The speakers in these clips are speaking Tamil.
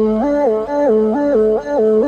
Oh,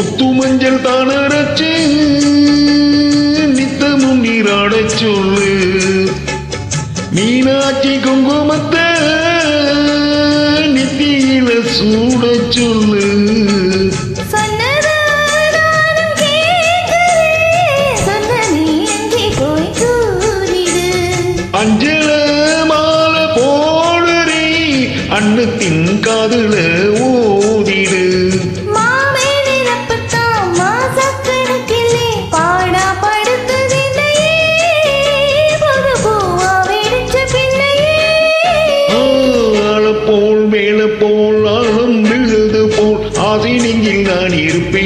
முத்து மஞ்சள் தானரச்சு நித்தமும் நீராடச் சொல்லு. மீனாட்சி குங்குமத்தை நித்தியில சூடச் சொல்லு. அஞ்சல மாலை போடுறி அண்ணத்தின் காதல மேல போல் ஆழம் விழுது போல் ஆசை நெஞ்சில் நான் இருப்பேன்.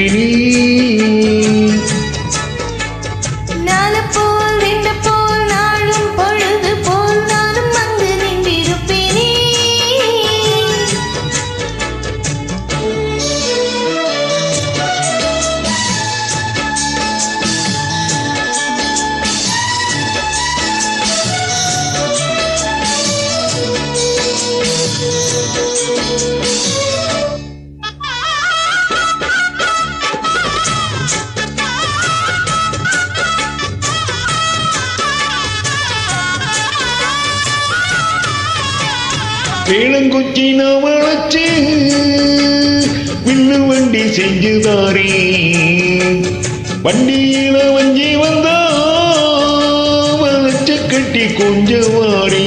வேளங்குச்சி நாம் அழைச்சு விண்ணு வண்டி செஞ்சுதாரே. வண்டியில வஞ்சி வந்தா வளைச்சு கட்டி கொஞ்சம் வாரே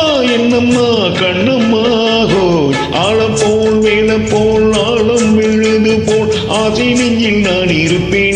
என்னம்மா கண்ணம்மா ஹோய் ஆழம் போல் மேல போல் ஆழம் விழுது போல் ஆசை நெஞ்சில் நான் இருப்பேன்.